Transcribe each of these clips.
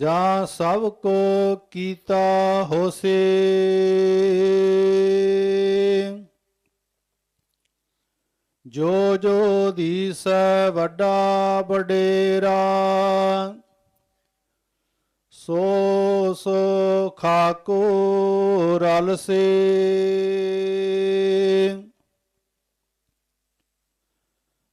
ਜਾਂ ਸਭ ਕੋ ਕੀਤਾ ਹੋਸੇ। ਜੋ ਜੋ ਦੀਸੈ ਵੱਡਾ ਵਡੇਰਾ, ਸੋ ਸੋ ਖਾਕੋ ਰਲ ਸੇ।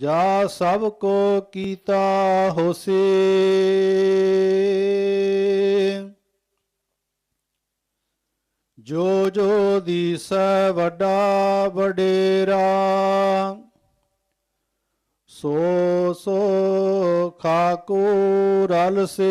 ਜਾ ਸਭ ਕੋ ਕੀਤਾ ਹੋਸੇ। ਜੋ ਜੋ ਦੀਸੈ ਵੱਡਾ ਵਡੇਰਾ, ਸੋ ਸੋ ਖਾਕੋ ਰਲ ਸੇ।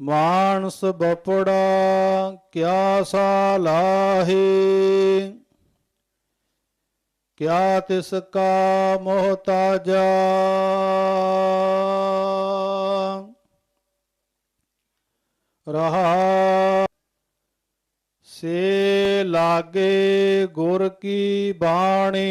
ਮਾਨਸ ਬਪੜਾ ਕਿਆ ਸਾਲਾਹੇ? ਕਿਆ ਤਿਸ ਕਾ ਮੋਹਤਾਜਾ ਰਹਾ ਸੇ ਲਾਗੇ ਗੁਰ ਕੀ ਬਾਣੀ?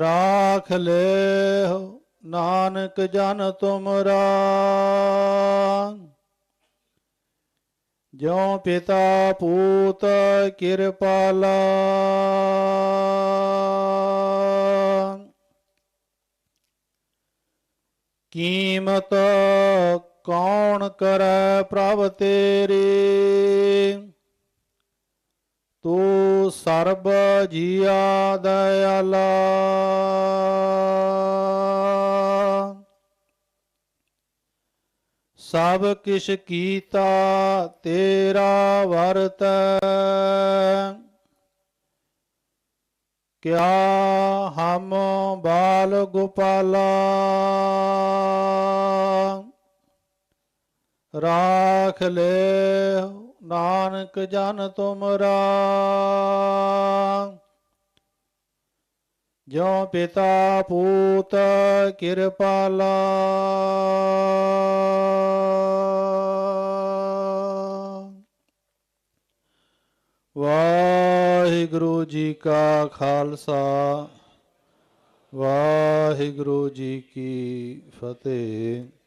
ਰਾਖ ਲੈ ਨਾਨਕ ਜਨ ਤੁਮਰਾ ਜਿਉ ਪਿਤਾ ਪੂਤ ਕਿਰਪਾਲਾ ਕੀਮਤ ਕੌਣ ਕਰੈ ਪ੍ਰਭ ਤੇਰੀ? ਸਰਬ ਜੀਆ ਦਇਆਲਾ। ਸਭ ਕਿਛ ਕੀਤਾ ਤੇਰਾ ਵਰਤ। ਕਿਆ ਹਮ ਬਾਲ ਗੋਪਾਲਾ। ਰਾਖ ਲੈ ਨਾਨਕ ਜਨ ਤੁਮਰਾ। ਜੋ ਪਿਤਾ ਪੂਤ ਕਿਰਪਾਲਾ ਵਾਹਿਗੁਰੂ ਜੀ ਕਾ ਖਾਲਸਾ, ਵਾਹਿਗੁਰੂ ਜੀ ਕੀ ਫਤਿਹ।